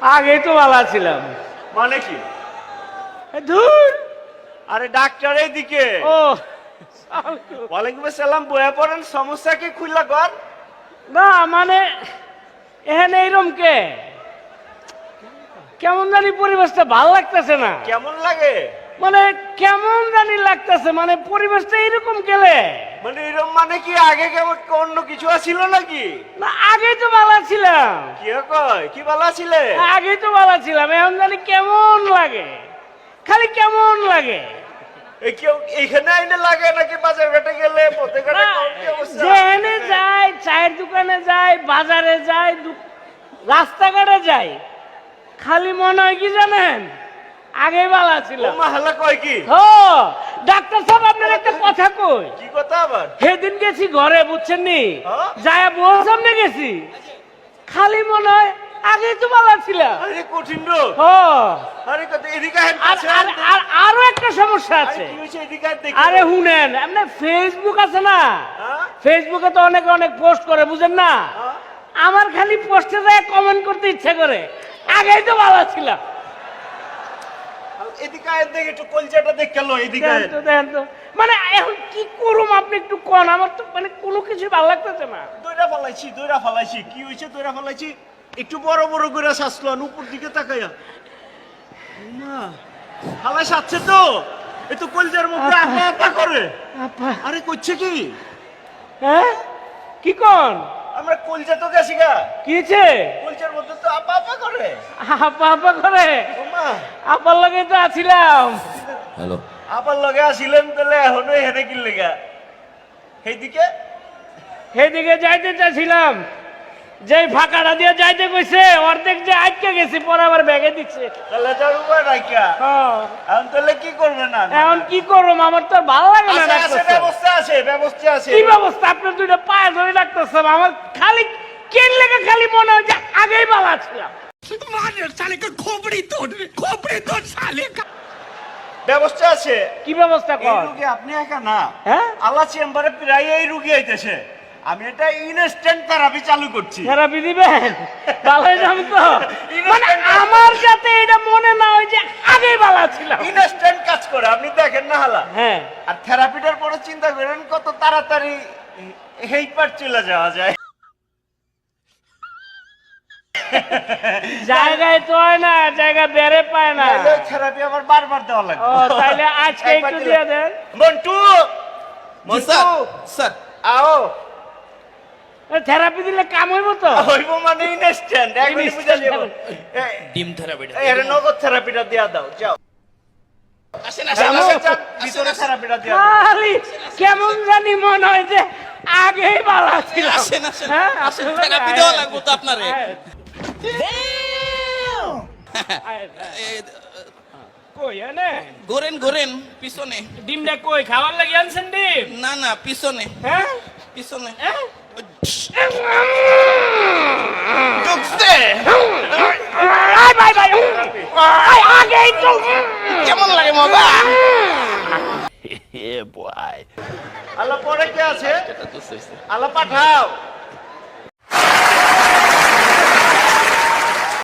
আগেই তো ভালো ছিলাম। মানে কি? ধুর! আরে ডাক্তার এইদিকে। ও ওয়ালাইকুম আসসালাম বয়া পড়েন সমস্যা কি খুললা না মানে এখানে এইরকম কে? কেমন জানি পরিবেশটা ভালো লাগতেছে না। কেমন লাগে? মানে কেমন জানি লাগতেছে মানে পরিবেশটা এরকম গেলে। মানে এরকম মানে কি আগে কেমন অন্য কিছু আছিল নাকি? না আগেই তো ভালো ছিলাম। কি কয়? কি ভালো ছিলে আগেই তো ভালো ছিলাম এখন জানি কেমন লাগে। খালি কেমন লাগে। কেউ এখানে আইনে লাগে নাকি বাজার ঘাটে গেলে? পথে ঘাটে? যেখানে যায় চায়ের দোকানে যায় বাজারে যায় রাস্তাঘাটে যায় খালি মনে হয় কি জানেন? আগে ভালো ছিল। ও মাহালা কয় কি? ও ডাক্তার সাহেব আপনার একটা কথা কই? কি কথা আবার? সেদিন গেছি ঘরে বুঝছেন নি হ্যাঁ? যায় বউ সামনে গেছি। খালি মনে হয় আগেই তো ভালো ছিল। আরে কঠিন রোগ। ও আরে কত এদিকে আর আর- আর একটা সমস্যা আছে। কি হয়েছে এদিকে দেখি। আরে শুনেন আপনার ফেসবুক আছে না? হ্যাঁ? ফেসবুকে তো অনেকে অনেক পোস্ট করে বুঝেন না? হ্যাঁ? আমার খালি পোস্টে যায় কমেন্ট করতে ইচ্ছে করে। আগেই তো ভালো ছিল। এদিকে দেখি একটু দেখ তো দেখেন তো। মানে এখন কি করুম আপনি একটু কন? আমার তো মানে কোনো কিছু ভালো লাগতেছে না। দইরা ফালাইছি দইরা ফালাইছি। কি হয়েছে দইরা ফালাইছি? একটু বড় বড় করে শাসলান উপর দিকে তাকাইয়া। মা ফালাই সাচ্ছে তো। এ তো কলজার মধ্যে আপা। আপা করে। আপা। আরে করছে কি? হ্যাঁ? কি কন? আমরা কলজা তো গেছি গা। কিছে কলজার মধ্যে তো আপা আপা করে। আপা আপা করে? আপার লগে তো আছিলাম। হ্যালো। আপার লগে আসিলেন তাহলে এখনও হেরে কিনলে গা সেইদিকে? সেদিকে যাইতে চাইছিলাম। যেই ফাঁকাটা দিয়ে যাইতে কইছে অর্ধেক যে আটকে গেছি পরে আবার ব্যাগে দিচ্ছে। তাহলে তার উপায় রাখিয়া হ্যাঁ। এখন তাহলে কি করবে না? এখন কি করব আমার তো ভালো লাগে না আছে আছে ব্যবস্থা আছে ব্যবস্থা আছে। কি ব্যবস্থা? আপনার দুইটা পায়ে ধরে সাহেব আমার খালি কেন লেগে খালি মনে হয় যে আগেই ভালো ছিলাম ব্যবস্থা আছে। কি ব্যবস্থা কর? রুগী আপনি একা না। হ্যাঁ? আল্লাহ চেম্বারে প্রায় এই রুগী আইতেছে আমি এটা ইনস্ট্যান্ট থেরাপি চালু করছি। থেরাপি দিবেন? ভালো যাম তো। মানে আমার যাতে এটা মনে না হয় যে আগেই ভালো ছিলাম। ইনস্ট্যান্ট কাজ করে আপনি দেখেন না হালা। হ্যাঁ। আর থেরাপিটার পরে চিন্তা করেন কত তাড়াতাড়ি এই পার চলে যাওয়া যায়। জায়গায় তো হয় না জায়গা বেড়ে পায় না। থেরাপি আবার বারবার দেওয়া লাগবে। ও তাইলে আজকে একটু দিয়ে দেন। মন্টু! মন্টু! স্যার আও। থেরাপি দিলে কাম হইব তো? হইব মানে ইনস্ট্যান্ট একবারই বুঝা Instant যাবে। ডিম থেরাপিটা এর নগদ থেরাপিটা দিয়া দাও যাও। আসেন যাও, আসেন আসেন ভিতরে থেরাপিটা দিয়া খালি কেমন জানি মনে হয় যে আগেই ভালো আসেন আসেন। হ্যাঁ, আসেন আসলে থেরাপি দেওয়া লাগবে তো আপনারে। ঘোরেন ঘোরেন পিছনে। ডিমটা কই খাবার লাগি আনছেন ডিম? না না পিছনে। হ্যাঁ? পিছনে। হ্যাঁ? ঢুকছে কেমন লাগে মজা? আল্লাহ পরে কে আছে? আল্লাহ পাঠাও।